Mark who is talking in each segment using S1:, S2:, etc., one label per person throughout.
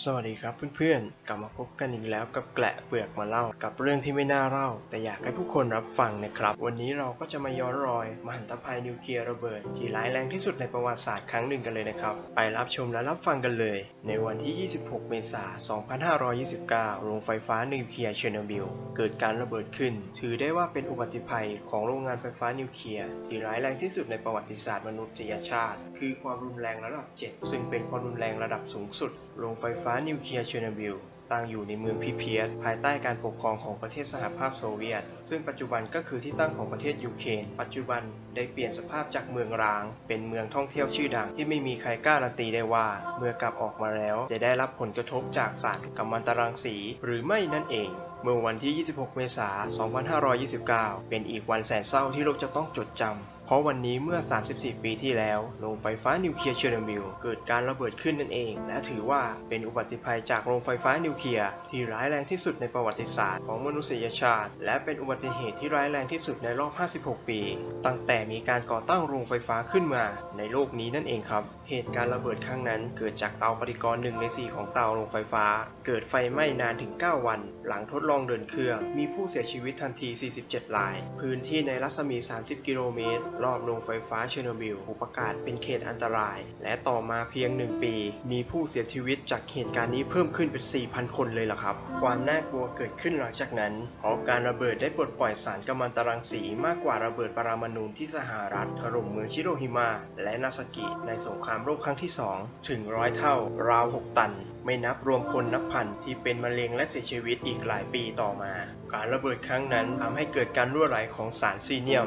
S1: สวัสดีครับเพื่อนๆ กลับมาพบกันอีกแล้วกับแกละเปลือกมาเล่า กับเรื่องที่ไม่น่าเล่า แต่อยากให้ผู้คนรับฟังนะครับ วันนี้เราก็จะมาย้อนรอย มหันตภัยนิวเคลียร์ระเบิด ที่ร้ายแรงที่สุดในประวัติศาสตร์ครั้งหนึ่งกันเลยนะครับ ไปรับชมและรับฟังกันเลย ในวันที่ 26 เมษายน 2529 โรงไฟฟ้านิวเคลียร์เชอร์โนบิลเกิดการระเบิดขึ้น ถือได้ว่าเป็นอุบัติภัยของโรงงานไฟฟ้านิวเคลียร์ที่ร้ายแรงที่สุดในประวัติศาสตร์มนุษยชาติ คือความรุนแรงระดับ 7 ซึ่งเป็นความรุนแรงระดับสูงสุดโรงไฟฟ้านิวเคลียร์เชอร์โนบิลตั้งอยู่ในเมืองพิเพียสภายใต้การปกครองของประเทศสหภาพโซเวียต ซึ่งปัจจุบันก็คือที่ตั้งของประเทศยูเครนปัจจุบันได้เปลี่ยนสภาพจากเมืองร้าง เป็นเมืองท่องเที่ยวชื่อดังที่ไม่มีใครกล้าการันตีได้ว่า เมื่อกลับออกมาแล้วจะได้รับผลกระทบจากสารกัมมันตรังสี หรือไม่นั่นเองเมื่อวันที่ 26 เมษายน 2529 เป็นอีกวันแสนเศร้าที่โลกจะต้องจดจำ ราะวันนี้เมื่อ 34 ปีที่แล้ว โรงไฟฟ้านิวเคลียร์เชอร์โนบิลเกิดการระเบิดขึ้นนั่นเอง และถือว่าเป็นอุบัติภัยจากโรงไฟฟ้านิวเคลียร์ที่ร้ายแรงที่สุดในประวัติศาสตร์ของมนุษยชาติ และเป็นอุบัติเหตุที่ร้ายแรงที่สุดในรอบ 56 ปี ตั้งแต่มีการก่อตั้งโรงไฟฟ้าขึ้นมา ในโลกนี้นั่นเองครับ เหตุการณ์ระเบิดครั้งนั้นเกิดจากเตาปฏิกรณ์หนึ่งในสี่ของเตาโรงไฟฟ้า เกิดไฟไหม้นานถึง 9 วัน หลังทดลองเดินเครื่อง มีผู้เสียชีวิตทันที 47 ราย พื้นที่ในรัศมี 30 กิโลเมตรรอบโรงไฟฟ้าเชอร์โนบิลถูกประกาศเป็นเขตอันตราย และต่อมาเพียง 1 ปี มีผู้เสียชีวิตจากเหตุการณ์นี้เพิ่มขึ้นเป็น 4,000 คนเลยล่ะครับ ความน่ากลัวเกิดขึ้นหลังจากนั้น เพราะการระเบิดได้ปลดปล่อยสารกัมมันตรังสีมากกว่าระเบิดปรามาณูที่สหรัฐถล่มเมืองชิโรฮิมาและนาซากิในสงครามโลกครั้งที่ 2 ถึงร้อยเท่าราว 6 ตัน ไม่นับรวมคนนับพันที่เป็นมะเร็งและเสียชีวิตอีกหลายปีต่อมา การระเบิดครั้งนั้นทำให้เกิดการรั่วไหลของสารซีเนียม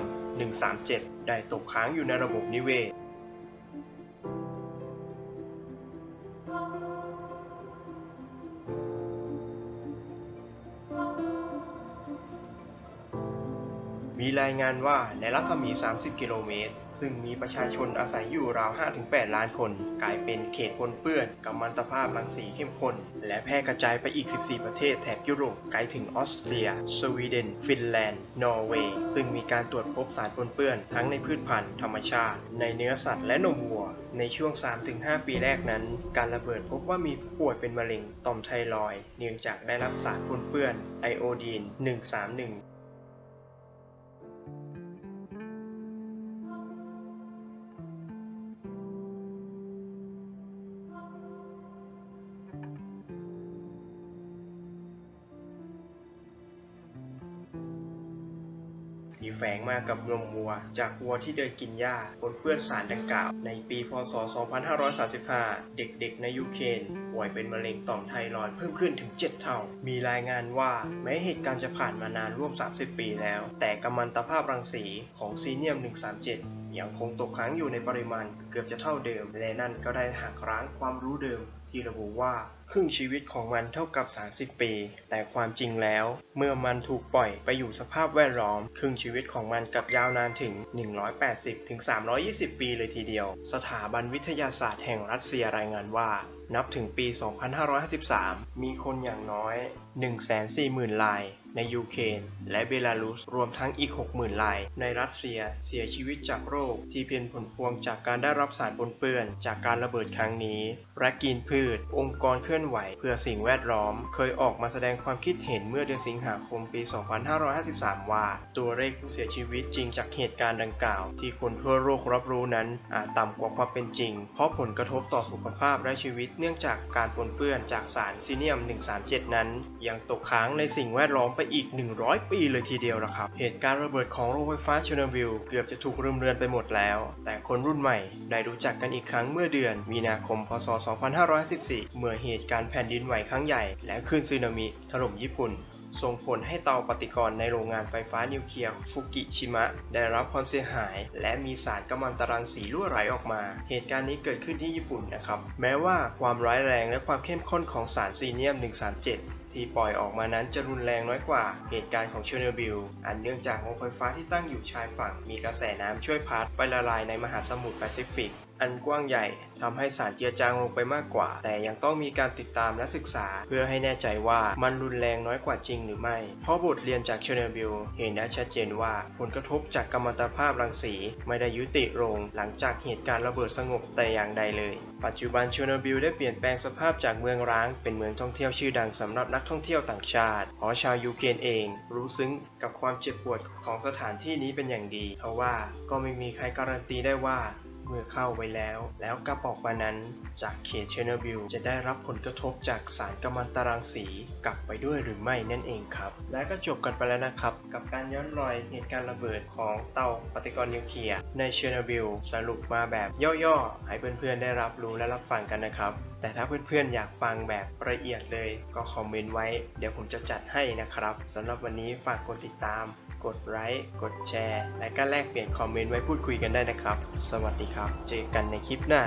S1: 137 ได้ตกค้างอยู่ในระบบนิเวศ มีรายงานว่าในรัศมี 30 กิโลเมตร ซึ่งมีประชาชนอาศัยอยู่ราว 5-8 ล้านคน กลายเป็นเขตปนเปื้อนกัมมันตภาพรังสีเข้มข้น และแพร่กระจายไปอีก 14 ประเทศแถบยุโรป ไกลถึงออสเตรีย สวีเดน ฟินแลนด์ นอร์เวย์ ซึ่งมีการตรวจพบสารปนเปื้อนทั้งในพืชพันธุ์ธรรมชาติ ในเนื้อสัตว์และนมวัว ในช่วง 3-5 ปีแรกนั้น การระเบิดพบว่ามีผู้ป่วยเป็นมะเร็งต่อมไทรอยด์เนื่องจากได้รับสารปนเปื้อนไอโอดีน 131 ที่แฝงมากับนมวัว จากวัวที่เดินกินหญ้าปนเปื้อนสารดังกล่าว ในปีพศ 2535 เด็กๆในยูเครนป่วยเป็นมะเร็งต่อมไทรอยด์เพิ่มขึ้นถึง 7 เท่า มีรายงานว่าแม้เหตุการณ์จะผ่านมานานร่วม 30 ปีแล้ว แต่กัมมันตภาพรังสีของซีเนียม 137ยังคงตกค้างอยู่ในปริมาณเกือบจะเท่าเดิม และนั่นก็ได้หักล้างความรู้เดิมที่ระบุว่าครึ่งชีวิตของมันเท่ากับ 30 ปี แต่ความจริงแล้ว เมื่อมันถูกปล่อยไปอยู่สภาพแวดล้อม ครึ่งชีวิตของมันกับยาวนานถึง 180ถึง320 ปีเลยทีเดียว สถาบันวิทยาศาสตร์แห่งรัสเซียรายงานว่า นับถึงปี 2553 มีคนอย่างน้อย 140,000 ราย ในยูเครนและเบลารุส รวมทั้งอีก 60,000 ราย ในรัสเซียเสียชีวิตจากโรค ที่เป็นผลพวงจากการได้รับสารปนเปื้อน จากการระเบิดครั้งนี้และกินพืช องค์กรเคลื่อนไหว เพื่อสิ่งแวดล้อม เคยออกมาแสดงความคิดเห็นเมื่อเดือนสิงหาคมปี 2553 ว่า ตัวเลขผู้เสียชีวิตจริงจากเหตุการณ์ดังกล่าว ที่คนทั่วโลกรับรู้นั้นอาจต่ำกว่าความเป็นจริง เพราะผลกระทบต่อสุขภาพและชีวิตเนื่องจากการปนเปื้อนจากสารซีเนียม 137 นั้น ยังตกค้างในสิ่งแวดล้อมไปอีก 100 ปีเลยทีเดียวละครับ เหตุการณ์ระเบิดของโรงไฟฟ้าเชอร์โนบิลเกือบจะถูกลืมเลือนไปหมดแล้ว แต่คนรุ่นใหม่ได้รู้จักกันอีกครั้งเมื่อเดือนมีนาคม พศ 2554เมื่อเหตุการณ์แผ่นดินไหวครั้งใหญ่ และคลื่นสึนามิถล่มญี่ปุ่น ส่งผลให้เตาปฏิกรณ์ในโรงงานไฟฟ้านิวเคลียร์ฟุกิชิมะ ได้รับความเสียหาย และมีสารกัมมันตรังสีรั่วไหลออกมา เหตุการณ์นี้เกิดขึ้นที่ญี่ปุ่นนะครับ แม้ว่าความร้ายแรงและความเข้มข้นของสารซีเนียม 137ที่ปล่อยออกมานั้นจะรุนแรงน้อยกว่าเหตุการณ์ของเชอร์โนบิล อันเนื่องจากโรงไฟฟ้าที่ตั้งอยู่ชายฝั่ง มีกระแสน้ำช่วยพัดไปละลายในมหาสมุทรแปซิฟิกอันกว้างใหญ่ทำให้สารเจือจางลงไปมากกว่า แต่ยังต้องมีการติดตามและศึกษา เพื่อให้แน่ใจว่ามันรุนแรงน้อยกว่าจริงหรือไม่ เพราะบทเรียนจากเชอร์โนบิลเห็นได้ชัดเจนว่า ผลกระทบจากกัมมันตภาพรังสีไม่ได้ยุติลงหลังจากเหตุการณ์ระเบิดสงบแต่อย่างใดเลย ปัจจุบันเชอร์โนบิลได้เปลี่ยนแปลงสภาพจากเมืองร้าง เป็นเมืองท่องเที่ยวชื่อดังสำหรับนักท่องเที่ยวต่างชาติเพราะชาวยูเครนเอง รู้ซึ้งกับความเจ็บปวดของสถานที่นี้เป็นอย่างดี เพราะว่าก็ไม่มีใครการันตีได้ว่า เมื่อเข้าไว้แล้ว แล้วกลับออกมานั้นจากเขตเชนอร์บิลจะได้รับผลกระทบจากสารกัมมันตรังสีกลับไปด้วยหรือไม่นั่นเองครับ และก็จบกันไปแล้วนะครับ กับการย้อนรอยเหตุการณ์ระเบิดของเตาปฏิกรณ์นิวเคลียร์ในเชนอร์บิลสรุปมาแบบย่อๆ ให้เพื่อนๆได้รับรู้และรับฟังกันนะครับ แต่ถ้าเพื่อนๆอยากฟังแบบละเอียดเลย ก็คอมเมนต์ไว้ เดี๋ยวผมจะจัดให้นะครับสำหรับวันนี้ฝากกดติดตาม กดไลค์กดแชร์ และก็แลกเปลี่ยนคอมเมนต์ไว้พูดคุยกันได้นะครับ สวัสดีครับครับ เจอกันในคลิปหน้า